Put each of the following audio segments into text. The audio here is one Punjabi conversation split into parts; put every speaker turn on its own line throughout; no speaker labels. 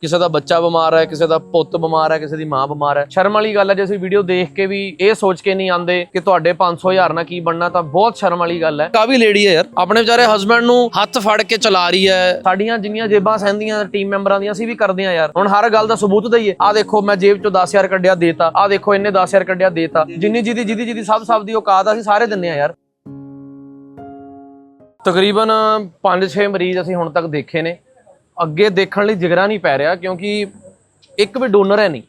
ਕਿਸੇ ਦਾ ਬੱਚਾ ਬਿਮਾਰ ਹੈ, ਕਿਸੇ ਦਾ ਪੁੱਤ ਬਿਮਾਰ ਹੈ, ਕਿਸੇ ਦੀ ਮਾਂ ਬਿਮਾਰ ਹੈ। ਸ਼ਰਮ ਵਾਲੀ ਗੱਲ ਹੈ, ਜੇ ਅਸੀਂ ਵੀਡੀਓ ਦੇਖ ਕੇ ਵੀ ਇਹ ਸੋਚ ਕੇ ਨਹੀਂ ਆਂਦੇ ਕਿ ਤੁਹਾਡੇ 500 ਹਜ਼ਾਰ ਨਾਲ ਕੀ ਬਣਨਾ, ਤਾਂ ਬਹੁਤ ਸ਼ਰਮ ਵਾਲੀ ਗੱਲ ਹੈ। ਕਾਵੀ ਲੇਡੀ ਹੈ ਯਾਰ? ਆਪਣੇ ਵਿਚਾਰੇ ਹਸਬੰਡ ਨੂੰ ਹੱਥ ਫੜ ਕੇ ਚਲਾ ਰਹੀ ਹੈ। ਸਾਡੀਆਂ ਜਿੰਨੀਆਂ ਜੇਬਾਂ ਸਹਿੰਦੀਆਂ ਟੀਮ ਮੈਂਬਰਾਂ ਦੀਆਂ, ਅਸੀਂ ਵੀ ਕਰਦੇ ਆ ਯਾਰ। ਹੁਣ ਹਰ ਗੱਲ ਦਾ ਸਬੂਤ ਦਈਏ। ਆ ਦੇਖੋ, ਮੈਂ ਜੇਬ ਚੋਂ 10000 ਕੱਢਿਆ, ਦੇਤਾ। ਆ ਦੇਖੋ ਇਹਨੇ 10000 ਕੱਢਿਆ, ਦੇਤਾ। ਜਿੰਨੀ ਜਿਹਦੀ ਜਿਹਦੀ ਜਿਹਦੀ ਸਭ ਸਭ ਦੀ ਔਕਾਤ ਅਸੀਂ ਸਾਰੇ ਦਿੰਨੇ ਆ ਯਾਰ। ਤਕਰੀਬਨ 5-6 ਮਰੀਜ਼ ਅਸੀਂ ਹੁਣ ਤੱਕ ਦੇਖੇ ਨੇ। ਅੱਗੇ ਦੇਖਣ ਲਈ ਜਿਗਰਾ ਨਹੀਂ ਪੈ ਰਿਹਾ ਕਿਉਂਕਿ ਇੱਕ ਵੀ ਡੋਨਰ ਹੈ ਨਹੀਂ।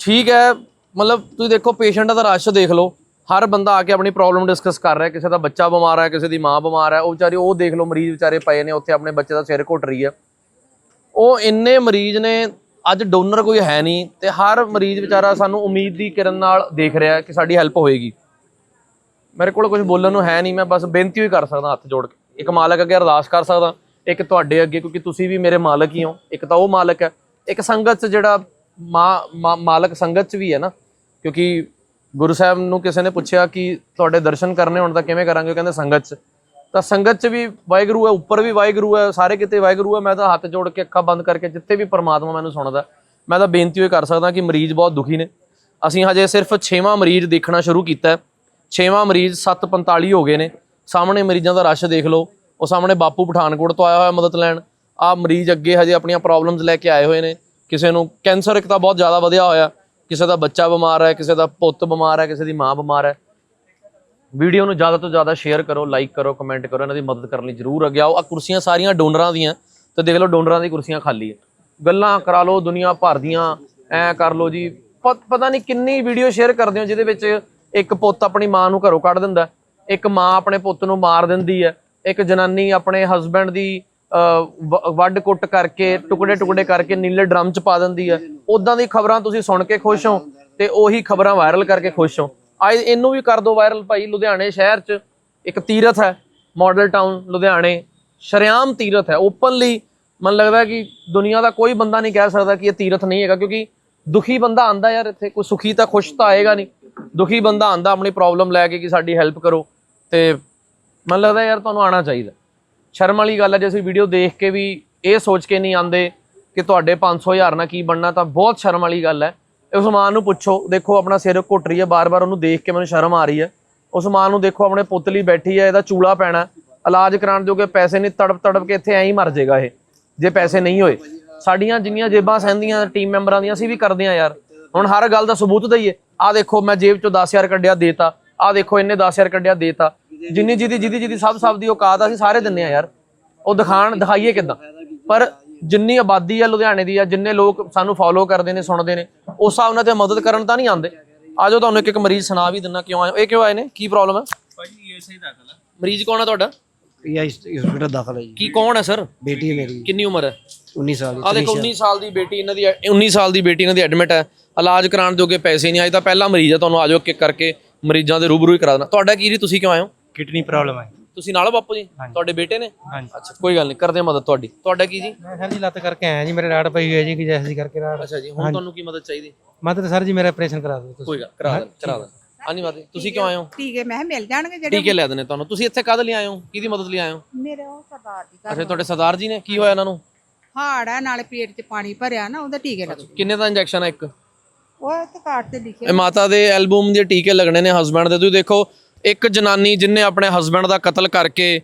ਠੀਕ ਹੈ, ਮਤਲਬ ਤੁਸੀਂ ਦੇਖੋ ਪੇਸ਼ੈਂਟ ਦਾ ਰਸ਼ ਦੇਖ ਲਓ। ਹਰ ਬੰਦਾ ਆ ਕੇ ਆਪਣੀ ਪ੍ਰੋਬਲਮ ਡਿਸਕਸ ਕਰ ਰਿਹਾ, ਕਿਸੇ ਦਾ ਬੱਚਾ ਬਿਮਾਰ ਹੈ, ਕਿਸੇ ਦੀ ਮਾਂ ਬਿਮਾਰ ਹੈ, ਉਹ ਵਿਚਾਰੇ ਉਹ ਦੇਖ ਲਓ, ਮਰੀਜ਼ ਵਿਚਾਰੇ ਪਏ ਨੇ, ਉੱਥੇ ਆਪਣੇ ਬੱਚੇ ਦਾ ਸਿਰ ਘੁੱਟ ਰਹੀ ਹੈ। ਉਹ ਇੰਨੇ ਮਰੀਜ਼ ਨੇ, ਅੱਜ ਡੋਨਰ ਕੋਈ ਹੈ ਨਹੀਂ ਤੇ ਹਰ ਮਰੀਜ਼ ਵਿਚਾਰਾ ਸਾਨੂੰ ਉਮੀਦ ਦੀ ਕਿਰਨ ਨਾਲ ਦੇਖ ਰਿਹਾ ਕਿ ਸਾਡੀ ਹੈਲਪ ਹੋਏਗੀ। ਮੇਰੇ ਕੋਲ ਕੁਝ ਬੋਲਣ ਨੂੰ ਹੈ ਨਹੀਂ, ਮੈਂ ਬਸ ਬੇਨਤੀ ਹੀ ਕਰ ਸਕਦਾ ਹੱਥ ਜੋੜ ਕੇ। ਇੱਕ ਮਾਲਕ ਅੱਗੇ ਅਰਦਾਸ ਕਰ ਸਕਦਾ। ਇੱਕ ਤੁਹਾਡੇ ਅੱਗੇ, ਕਿਉਂਕਿ ਤੁਸੀਂ ਵੀ ਮੇਰੇ ਮਾਲਕ ਹੀ ਹੋ, ਇੱਕ ਤਾਂ ਉਹ ਮਾਲਕ ਹੈ। ਇੱਕ ਸੰਗਤ 'ਚ ਜਿਹੜਾ ਮਾ- ਮਾ- ਮਾਲਕ ਸੰਗਤ 'ਚ ਵੀ ਹੈ ਨਾ, ਕਿਉਂਕਿ ਗੁਰੂ ਸਾਹਿਬ ਨੂੰ ਕਿਸੇ ਨੇ ਪੁੱਛਿਆ ਕਿ ਤੁਹਾਡੇ ਦਰਸ਼ਨ ਕਰਨੇ ਹੋਣ ਤਾਂ ਕਿਵੇਂ ਕਰਾਂਗੇ, ਉਹ ਕਹਿੰਦੇ ਸੰਗਤ 'ਚ। ਤਾਂ ਸੰਗਤ 'ਚ ਵੀ ਵਾਹਿਗੁਰੂ ਹੈ, ਉੱਪਰ ਵੀ ਵਾਹਿਗੁਰੂ ਹੈ, ਸਾਰੇ ਕਿਤੇ ਵਾਹਿਗੁਰੂ ਹੈ, ਮੈਂ ਤਾਂ ਹੱਥ ਜੋੜ ਕੇ, ਅੱਖਾਂ ਬੰਦ ਕਰਕੇ ਜਿੱਥੇ ਵੀ ਪਰਮਾਤਮਾ ਮੈਨੂੰ ਸੁਣਦਾ, ਮੈਂ ਤਾਂ ਬੇਨਤੀ ਹੋਈ ਕਰ ਸਕਦਾ ਕਿ ਮਰੀਜ਼ ਬਹੁਤ ਦੁਖੀ ਨੇ। ਅਸੀਂ ਹਜੇ ਸਿਰਫ 6ਵਾਂ ਮਰੀਜ਼ ਦੇਖਣਾ ਸ਼ੁਰੂ ਕੀਤਾ ਹੈ। 6ਵਾਂ ਮਰੀਜ਼ 745 ਹੋ ਗਏ ਨੇ। ਸਾਹਮਣੇ ਮਰੀਜ਼ਾਂ ਦਾ ਰਸ਼ ਦੇਖ ਲਓ। ਉਹ ਸਾਹਮਣੇ ਬਾਪੂ ਪਠਾਨਕੋਟ ਤੋਂ ਆਇਆ ਹੋਇਆ ਮਦਦ ਲੈਣ। ਆ ਮਰੀਜ਼ ਅੱਗੇ ਹਜੇ ਆਪਣੀਆਂ ਪ੍ਰੋਬਲਮਸ ਲੈ ਕੇ ਆਏ ਹੋਏ ਨੇ। ਕਿਸੇ ਨੂੰ ਕੈਂਸਰ ਇੱਕ ਤਾਂ ਬਹੁਤ ਜ਼ਿਆਦਾ ਵਧਿਆ ਹੋਇਆ। ਕਿਸੇ ਦਾ ਬੱਚਾ ਬਿਮਾਰ ਹੈ, ਕਿਸੇ ਦਾ ਪੁੱਤ ਬਿਮਾਰ ਹੈ, ਕਿਸੇ ਦੀ ਮਾਂ ਬਿਮਾਰ ਹੈ। ਵੀਡੀਓ ਨੂੰ ਜ਼ਿਆਦਾ ਤੋਂ ਜ਼ਿਆਦਾ ਸ਼ੇਅਰ ਕਰੋ ਲਾਈਕ ਕਰੋ ਕਮੈਂਟ ਕਰੋ। ਇਹਨਾਂ ਦੀ ਮਦਦ ਕਰਨ ਲਈ ਜਰੂਰ ਅੱਗੇ ਆਓ। ਆ ਕੁਰਸੀਆਂ ਸਾਰੀਆਂ ਡੋਨਰਾਂ ਦੀਆਂ ਤੇ ਦੇਖ ਲਓ ਡੋਨਰਾਂ ਦੀ ਕੁਰਸੀਆਂ ਖਾਲੀ ਹੈ। ਗੱਲਾਂ ਕਰਾ ਲਓ ਦੁਨੀਆ ਭਰ ਦੀਆਂ, ਐ ਕਰ ਲਓ ਜੀ। ਪਤਾ ਨਹੀਂ ਕਿੰਨੀ ਵੀਡੀਓ ਸ਼ੇਅਰ ਕਰਦੇ ਹੋ ਜਿਹਦੇ ਵਿੱਚ ਇੱਕ ਪੁੱਤ ਆਪਣੀ ਮਾਂ ਨੂੰ ਘਰੋਂ ਕੱਢ ਦਿੰਦਾ ਇੱਕ ਮਾਂ ਆਪਣੇ ਪੁੱਤ ਨੂੰ ਮਾਰ ਦਿੰਦੀ ਹੈ। ਇੱਕ ਜਨਾਨੀ ਆਪਣੇ ਹਸਬੰਡ ਦੀ ਅਹ, ਵ- ਵੱਢ ਕੁੱਟ ਕਰਕੇ ਟੁਕੜੇ ਟੁਕੜੇ ਕਰਕੇ ਨੀਲੇ ਡਰਮ 'ਚ ਪਾ ਦਿੰਦੀ ਹੈ ਉਦਾਂ ਦੀ ਖਬਰਾਂ ਤੁਸੀਂ ਸੁਣ ਕੇ ਖੁਸ਼ ਹੋ ਤੇ ਉਹੀ ਖਬਰਾਂ ਵਾਇਰਲ ਕਰਕੇ ਖੁਸ਼ ਹੋ। ਅੱਜ ਇਹਨੂੰ ਵੀ ਕਰ ਦਿਓ ਵਾਇਰਲ ਭਾਈ ਲੁਧਿਆਣੇ ਸ਼ਹਿਰ 'ਚ ਇੱਕ ਤੀਰਥ ਹੈ ਮਾਡਲ ਟਾਊਨ ਲੁਧਿਆਣੇ। ਸ਼ਰਿਆਮ ਤੀਰਥ ਹੈ ਓਪਨਲੀ ਮਨ ਲੱਗਦਾ ਕਿ ਦੁਨੀਆ ਦਾ ਕੋਈ ਬੰਦਾ ਨਹੀਂ ਕਹਿ ਸਕਦਾ ਕਿ ਇਹ ਤੀਰਥ ਨਹੀਂ ਹੈਗਾ ਕਿਉਂਕਿ ਦੁਖੀ ਬੰਦਾ ਆਂਦਾ ਯਾਰ ਇੱਥੇ ਕੋਈ ਸੁਖੀ ਤਾਂ ਖੁਸ਼ ਤਾਂ ਆਏਗਾ ਨਹੀਂ। ਦੁਖੀ ਬੰਦਾ ਆਂਦਾ ਆਪਣੀ ਪ੍ਰੋਬਲਮ ਲੈ ਕੇ ਕਿ ਸਾਡੀ ਹੈਲਪ ਕਰੋ ਤੇ ਮੈਨੂੰ ਲੱਗਦਾ ਯਾਰ ਤੁਹਾਨੂੰ ਆਣਾ ਚਾਹੀਦਾ। ਸ਼ਰਮ ਵਾਲੀ ਗੱਲ ਹੈ, ਜੇ ਅਸੀਂ ਵੀਡੀਓ ਦੇਖ ਕੇ ਵੀ ਇਹ ਸੋਚ ਕੇ ਨਹੀਂ ਆਂਦੇ ਕਿ ਤੁਹਾਡੇ 500 ਹਜ਼ਾਰ ਨਾਲ ਕੀ ਬਣਨਾ, ਤਾਂ ਬਹੁਤ ਸ਼ਰਮ ਵਾਲੀ ਗੱਲ ਹੈ। ਉਸ ਮਾਂ ਨੂੰ ਪੁੱਛੋ, ਦੇਖੋ ਆਪਣਾ ਸਿਰ ਘੁੱਟ ਰਹੀ ਹੈ, ਬਾਰ-ਬਾਰ ਉਹਨੂੰ ਦੇਖ ਕੇ ਮੈਨੂੰ ਸ਼ਰਮ ਆ ਰਹੀ ਹੈ। ਉਸ ਮਾਂ ਨੂੰ ਦੇਖੋ, ਆਪਣੇ ਪੁੱਤ ਲਈ ਬੈਠੀ ਹੈ, ਇਹਦਾ ਚੂਲਾ ਪੈਣਾ ਇਲਾਜ ਕਰਾਉਣ ਜੋਗੇ ਪੈਸੇ ਨਹੀਂ ਤੜਪ ਤੜਪ ਕੇ ਇੱਥੇ ਐਂ ਹੀ ਮਰ ਜਾਏਗਾ ਇਹ, ਜੇ ਪੈਸੇ ਨਹੀਂ ਹੋਏ। ਸਾਡੀਆਂ ਜਿੰਨੀਆਂ ਜੇਬਾਂ ਸਹਿੰਦੀਆਂ ਟੀਮ ਮੈਂਬਰਾਂ ਦੀਆਂ, ਅਸੀਂ ਵੀ ਕਰਦੇ ਆ ਯਾਰ। ਹੁਣ ਹਰ ਗੱਲ ਦਾ ਸਬੂਤ ਦਈਏ। ਆ ਦੇਖੋ, ਮੈਂ ਜੇਬ ਚੋਂ 10000 ਕੱਢਿਆ, ਦੇਤਾ। ਆ ਦੇਖੋ, ਇਹਨੇ 10000 ਕੱਢਿਆ, ਦੇਤਾ। ਜਿੰਨੀ ਜਿਹਦੀ ਜਿਹਦੀ ਜਿਹਦੀ ਸਭ ਸਭ ਦੀ ਔਕਾਤ ਆ ਅਸੀਂ ਸਾਰੇ ਦਿੰਨੇ ਆ ਯਾਰ। ਉਹ ਦਿਖਾਣ ਦਿਖਾਈਏ ਕਿਦਾਂ। ਪਰ ਜਿੰਨੀ ਆਬਾਦੀ ਆ ਲੁਧਿਆਣੇ ਦੀ ਆ ਜਿੰਨੇ ਲੋਕ ਸਾਨੂੰ ਫੋਲੋ ਕਰਦੇ ਨੇ ਸੁਣਦੇ ਨੇ ਉਸ ਹਿਸਾਬ ਨਾਲ ਤੇ ਮਦਦ ਕਰਨ ਤਾਂ ਨਹੀਂ ਆਉਂਦੇ। ਆਜੋ ਤੁਹਾਨੂੰ ਇੱਕ ਇੱਕ ਮਰੀਜ਼ ਸੁਣਾ ਵੀ ਦਿੰਨਾ ਕਿਉਂ ਆਏ ਇਹ ਕਿਉਂ ਆਏ ਨੇ? ਕੀ ਪ੍ਰੋਬਲਮ ਹੈ
ਭਾਜੀ ਇਹ ਸਹੀ ਦਾਖਲ ਆ।
ਮਰੀਜ਼ ਕੌਣ ਹੈ ਤੁਹਾਡਾ?
ਇਹ ਹਸਪੀਟਲ ਦਾਖਲ ਹੈ
ਕੀ ਕੌਣ ਹੈ ਸਰ?
ਬੇਟੀ ਹੈ ਮੇਰੀ।
ਕਿੰਨੀ ਉਮਰ ਹੈ?
19 ਸਾਲ ਦੀ
ਆ ਦੇਖੋ 19 ਸਾਲ। ਦੀ ਬੇਟੀ ਇਹਨਾਂ ਦੀ 19 ਸਾਲ ਦੀ ਬੇਟੀ ਇਹਨਾਂ ਦੀ ਐਡਮਿਟ ਹੈ। ਇਲਾਜ ਕਰਾਉਣ ਜੋਗੇ ਪੈਸੇ ਨਹੀਂ ਆਏ ਤਾਂ ਪਹਿਲਾ ਮਰੀਜ਼ ਹੈ ਤੁਹਾਨੂੰ ਆਜੋ ਇੱਕ ਕਰਕੇ ਮਰੀਜ਼ਾਂ ਦੇ ਰੂਬਰੂ ਹੀ ਕਰਾ ਦੇਣਾ। ਤੁਹਾਡਾ ਕੀ ਜੀ? ਤੁਸੀਂ ਕਿਉਂ ਆਏ ਹੋ?
ਕਿਡਨੀ ਪ੍ਰੋਬਲਮ ਹੈ।
ਤੁਸੀਂ ਨਾਲ ਹੋ ਬਾਪੂ ਜੀ? ਤੁਹਾਡੇ ਬੇਟੇ ਨੇ?
ਹਾਂਜੀ।
ਅੱਛਾ ਕੋਈ ਗੱਲ ਨਹੀਂ ਕਰਦੇ ਹਾਂ ਮਦਦ ਤੁਹਾਡੀ। ਤੁਹਾਡਾ ਕੀ ਜੀ?
ਮੈਂ ਸਰ ਜੀ ਲੱਤ ਕਰਕੇ ਆਇਆ ਜੀ ਮੇਰੇ ਰਾੜ ਪਈ ਹੋਈ ਹੈ ਜੀ ਕਿ ਜੈਸੀ ਕਰਕੇ ਰਾੜ।
ਅੱਛਾ ਜੀ ਹੁਣ ਤੁਹਾਨੂੰ ਕੀ ਮਦਦ ਚਾਹੀਦੀ?
ਮਦਦ ਸਰ ਜੀ ਮੇਰਾ ਆਪਰੇਸ਼ਨ ਕਰਾ ਦਿਓ ਤੁਸੀਂ।
ਕੋਈ ਗੱਲ ਕਰਾ ਦੇ ਕਰਾ ਦੇ ਹਾਂਜੀ ਮਾਤੇ ਤੁਸੀਂ ਕਿਉਂ ਆਏ ਹੋ?
ਟੀਕੇ ਮੈਂ ਕਿਹਾ ਮਿਲ ਜਾਣਗੇ ਜਿਹੜੇ
ਟੀਕੇ ਲੈ ਦੇਣੇ ਤੁਹਾਨੂੰ। ਤੁਸੀਂ ਇੱਥੇ ਕਦ ਲਈ ਆਏ ਹੋ? ਕਿਹਦੀ ਮਦਦ ਲਈ ਆਏ ਹੋ?
ਮੇਰੇ ਉਹ ਸਰਦਾਰ ਦੀ
ਅੱਛਾ ਤੁਹਾਡੇ ਸਰਦਾਰ ਜੀ ਨੇ? ਕੀ ਹੋਇਆ ਇਹਨਾਂ ਨੂੰ?
ਹਾੜ ਹੈ ਨਾਲੇ ਪੇਟ 'ਚ ਪਾਣੀ ਭਰਿਆ ਨਾ ਉਹਦੇ ਟੀਕੇ ਲੱਗ
ਕਿੰਨੇ ਦਾ ਇੰਜੈਕਸ਼ਨ ਹੈ ਇੱਕ?
ਉਹ ਤੇ ਕਾਰਡ ਤੇ ਲਿਖਿਆ।
ਇਹ ਮਾਤਾ ਦੇ ਐਲਬਮ ਦੇ ਟੀਕੇ ਲੱਗਣੇ ਨੇ ਹਸਬੰਡ ਦੇ। ਤੁਸੀਂ ਦੇਖੋ ਇੱਕ ਜਨਾਨੀ ਜਿਨੇ ਆਪਣੇ ਹਸਬੰਡ ਦਾ ਕਤਲ ਕਰਕੇ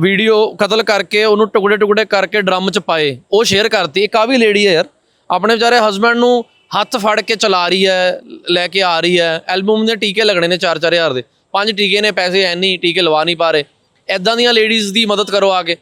ਵੀਡੀਓ ਕਤਲ ਕਰਕੇ, ਉਹਨੂੰ ਟੁਕੜੇ ਟੁਕੜੇ ਕਰਕੇ ਡਰਮ 'ਚ ਪਾਏ, ਉਹ ਸ਼ੇਅਰ ਕਰਤੀ। ਇੱਕ ਆ ਵੀ ਲੇਡੀ ਹੈ ਯਾਰ। ਆਪਣੇ ਵਿਚਾਰੇ ਹਸਬੰਡ ਨੂੰ ਹੱਥ ਫੜ ਕੇ ਚਲਾ ਰਹੀ ਹੈ, ਲੈ ਕੇ ਆ ਰਹੀ ਹੈ। ਐਲਬਮ ਦੇ ਟੀਕੇ ਲੱਗਣੇ ਨੇ 4-4000 ਦੇ। ਪੰਜ ਟੀਕੇ ਨੇ, ਪੈਸੇ ਐ ਨਹੀਂ, ਟੀਕੇ ਲਵਾ ਨਹੀਂ ਪਾ ਰਹੇ। ਐਦਾਂ ਦੀਆਂ ਲੇਡੀਜ਼ ਦੀ ਮਦਦ ਕਰੋ ਆ ਕੇ।